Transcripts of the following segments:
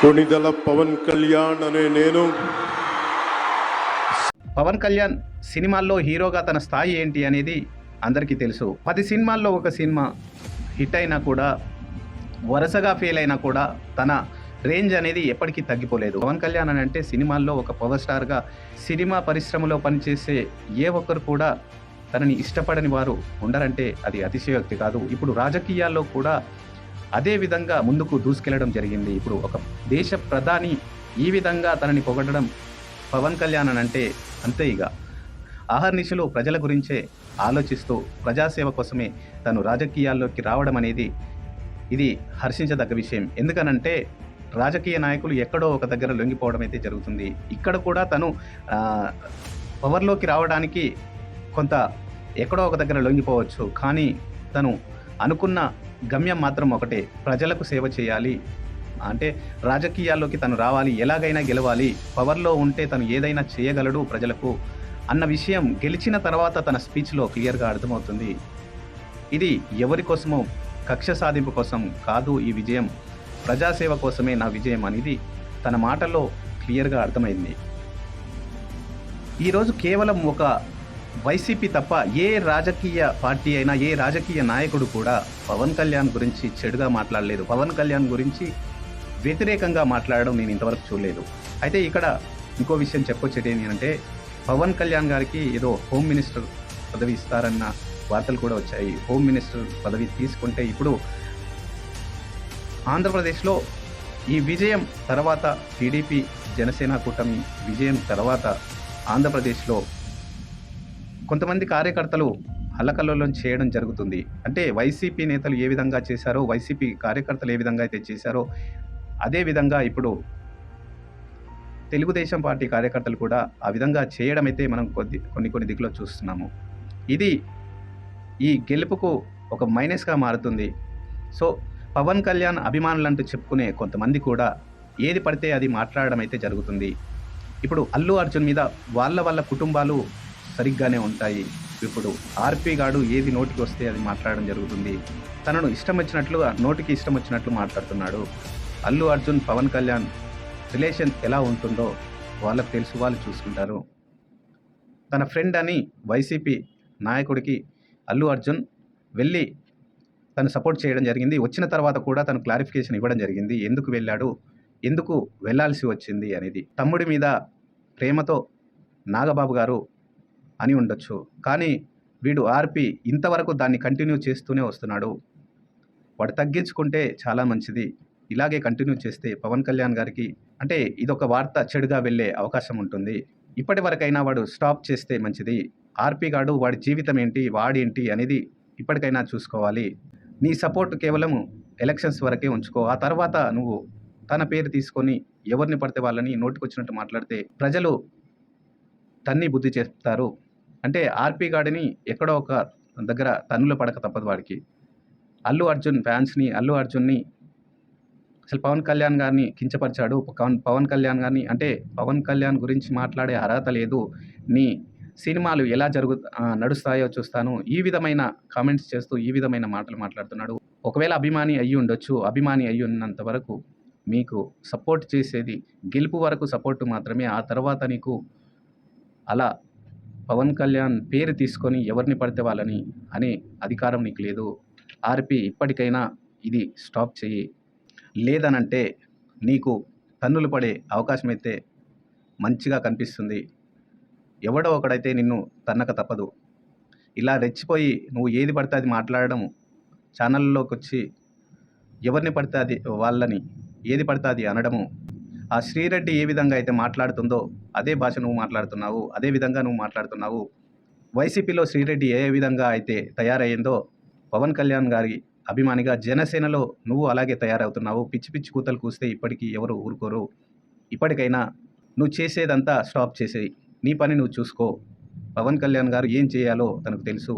కొణిదల పవన్ కళ్యాణ్ అనే నేను. పవన్ కళ్యాణ్ సినిమాల్లో హీరోగా తన స్థాయి ఏంటి అనేది అందరికీ తెలుసు. పది సినిమాల్లో ఒక సినిమా హిట్ అయినా కూడా వరుసగా ఫెయిల్ అయినా కూడా తన రేంజ్ అనేది ఎప్పటికీ తగ్గిపోలేదు. పవన్ కళ్యాణ్ అని అంటే సినిమాల్లో ఒక పవర్ స్టార్గా సినిమా పరిశ్రమలో పనిచేసే ఏ ఒక్కరు కూడా తనని ఇష్టపడని వారు ఉండరంటే అది అతిశయోక్తి కాదు. ఇప్పుడు రాజకీయాల్లో కూడా అదే విధంగా ముందుకు దూసుకెళ్ళడం జరిగింది. ఇప్పుడు ఒక దేశ ప్రధాని ఈ విధంగా తనని పొగడడం పవన్ కళ్యాణ్ అని అంటే అంతే ఇక. ఆహర్నిశలు ప్రజల గురించే ఆలోచిస్తూ ప్రజాసేవ కోసమే తను రాజకీయాల్లోకి రావడం అనేది ఇది హర్షించదగ్గ విషయం. ఎందుకనంటే రాజకీయ నాయకులు ఎక్కడో ఒక దగ్గర లొంగిపోవడం అయితే జరుగుతుంది. ఇక్కడ కూడా తను పవర్లోకి రావడానికి కొంత ఎక్కడో ఒక దగ్గర లొంగిపోవచ్చు. కానీ తను అనుకున్న గమ్యం మాత్రం ఒకటే. ప్రజలకు సేవ చేయాలి. అంటే రాజకీయాల్లోకి తను రావాలి. ఎలాగైనా గెలవాలి. పవర్లో ఉంటే తను ఏదైనా చేయగలడు ప్రజలకు అన్న విషయం గెలిచిన తర్వాత తన స్పీచ్లో క్లియర్గా అర్థమవుతుంది. ఇది ఎవరి కోసమో కక్ష సాధింపు కోసం కాదు ఈ విజయం. ప్రజాసేవ కోసమే నా విజయం అనేది తన మాటల్లో క్లియర్గా అర్థమైంది. ఈరోజు కేవలం ఒక వైసీపీ తప్ప ఏ రాజకీయ పార్టీ అయినా ఏ రాజకీయ నాయకుడు కూడా పవన్ కళ్యాణ్ గురించి చెడుగా మాట్లాడలేదు. పవన్ కళ్యాణ్ గురించి వ్యతిరేకంగా మాట్లాడడం నేను ఇంతవరకు చూడలేదు. అయితే ఇక్కడ ఇంకో విషయం చెప్పొచ్చేది ఏంటంటే పవన్ కళ్యాణ్ గారికి ఏదో హోమ్ మినిస్టర్ పదవి ఇస్తారన్న వార్తలు కూడా వచ్చాయి. హోమ్ మినిస్టర్ పదవి తీసుకుంటే ఇప్పుడు ఆంధ్రప్రదేశ్లో ఈ విజయం తర్వాత టీడీపీ జనసేన కూటమి విజయం తర్వాత ఆంధ్రప్రదేశ్లో కొంతమంది కార్యకర్తలు అల్లకల్లోలం చేయడం జరుగుతుంది. అంటే వైసీపీ నేతలు ఏ విధంగా చేశారో వైసీపీ కార్యకర్తలు ఏ విధంగా అయితే చేశారో అదే విధంగా ఇప్పుడు తెలుగుదేశం పార్టీ కార్యకర్తలు కూడా ఆ విధంగా చేయడం అయితే మనం కొద్ది కొన్ని కొన్ని దిక్కులో చూస్తున్నాము. ఇది ఈ గెలుపుకు ఒక మైనస్గా మారుతుంది. సో పవన్ కళ్యాణ్ అభిమానులంటూ చెప్పుకునే కొంతమంది కూడా ఏది పడితే అది మాట్లాడడం అయితే జరుగుతుంది. ఇప్పుడు అల్లు అర్జున్ మీద వాళ్ళ వాళ్ళ కుటుంబాలు సరిగ్గానే ఉంటాయి. ఇప్పుడు ఆర్పీ గాడు ఏది నోటికి వస్తే అది మాట్లాడడం జరుగుతుంది. తనను ఇష్టం వచ్చినట్లు నోటికి ఇష్టం వచ్చినట్లు మాట్లాడుతున్నాడు. అల్లు అర్జున్ పవన్ కళ్యాణ్ రిలేషన్ ఎలా ఉంటుందో వాళ్ళకు తెలుసు వాళ్ళు చూసుకుంటారు. తన ఫ్రెండ్ అని వైసీపీ నాయకుడికి అల్లు అర్జున్ వెళ్ళి తను సపోర్ట్ చేయడం జరిగింది. వచ్చిన తర్వాత కూడా తను క్లారిఫికేషన్ ఇవ్వడం జరిగింది. ఎందుకు వెళ్ళాడు? ఎందుకు వెళ్ళాల్సి వచ్చింది అనేది తమ్ముడి మీద ప్రేమతో నాగబాబు గారు అని ఉండొచ్చు. కానీ వీడు ఆర్పి ఇంతవరకు దాన్ని కంటిన్యూ చేస్తూనే వస్తున్నాడు. వాడు తగ్గించుకుంటే చాలా మంచిది. ఇలాగే కంటిన్యూ చేస్తే పవన్ కళ్యాణ్ గారికి అంటే ఇదొక వార్త చెడుగా వెళ్ళే అవకాశం ఉంటుంది. ఇప్పటి వరకైనా వాడు స్టాప్ చేస్తే మంచిది. ఆర్పి గాడు వాడి జీవితం ఏంటి వాడేంటి అనేది ఇప్పటికైనా చూసుకోవాలి. నీ సపోర్ట్ కేవలం ఎలక్షన్స్ వరకే ఉంచుకో. ఆ తర్వాత నువ్వు తన పేరు తీసుకొని ఎవరిని పడితే వాళ్ళని నోటికొచ్చినట్టు మాట్లాడితే ప్రజలు తన్ని బుద్ధి చేస్తారు. అంటే ఆర్పి గాడిని ఎక్కడో ఒక దగ్గర తన్నులు పడక తప్పదు వాడికి. అల్లు అర్జున్ ఫ్యాన్స్ని అల్లు అర్జున్ని అసలు పవన్ కళ్యాణ్ గారిని కించపరిచాడు. పవన్ పవన్ కళ్యాణ్ గారిని అంటే పవన్ కళ్యాణ్ గురించి మాట్లాడే అర్హత లేదు. నీ సినిమాలు ఎలా జరుగు నడుస్తాయో చూస్తాను. ఈ విధమైన కామెంట్స్ చేస్తూ ఈ విధమైన మాటలు మాట్లాడుతున్నాడు. ఒకవేళ అభిమాని అయ్యి ఉండొచ్చు. అభిమాని అయ్యి ఉన్నంత వరకు మీకు సపోర్ట్ చేసేది గెలుపు వరకు సపోర్ట్ మాత్రమే. ఆ తర్వాత నీకు అలా పవన్ కళ్యాణ్ పేరు తీసుకొని ఎవరిని పడితే వాళ్ళని అనే అధికారం నీకు లేదు. ఆర్పి ఇప్పటికైనా ఇది స్టాప్ చెయ్యి. లేదనంటే నీకు తన్నులు పడే అవకాశం అయితే మంచిగా కనిపిస్తుంది. ఎవడో ఒకడైతే నిన్ను తన్నక తప్పదు. ఇలా రెచ్చిపోయి నువ్వు ఏది పడితే అది మాట్లాడడం ఛానల్లోకి వచ్చి ఎవరిని పడితే అది వాళ్ళని ఏది పడితే అది అనడము ఆ శ్రీరెడ్డి ఏ విధంగా అయితే మాట్లాడుతుందో అదే భాష నువ్వు మాట్లాడుతున్నావు అదే విధంగా నువ్వు మాట్లాడుతున్నావు వైసీపీలో శ్రీరెడ్డి ఏ విధంగా అయితే తయారయ్యిందో పవన్ కళ్యాణ్ గారి అభిమానిగా జనసేనలో నువ్వు అలాగే తయారవుతున్నావు పిచ్చి పిచ్చి కూతలు కూస్తే ఇప్పటికీ ఎవరు ఊరుకోరు. ఇప్పటికైనా నువ్వు చేసేదంతా స్టాప్ చేసేయి. నీ పని నువ్వు చూసుకో. పవన్ కళ్యాణ్ గారు ఏం చేయాలో తనకు తెలుసు.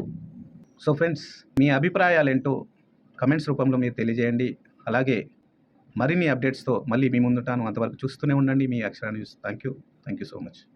సో ఫ్రెండ్స్ మీ అభిప్రాయాలేంటో కమెంట్స్ రూపంలో మీరు తెలియజేయండి. అలాగే మరిన్ని అప్డేట్స్తో మళ్ళీ మీ ముందుంటాను. అంతవరకు చూస్తూనే ఉండండి. మీ అక్షరాన్ని news thank you thank you so much.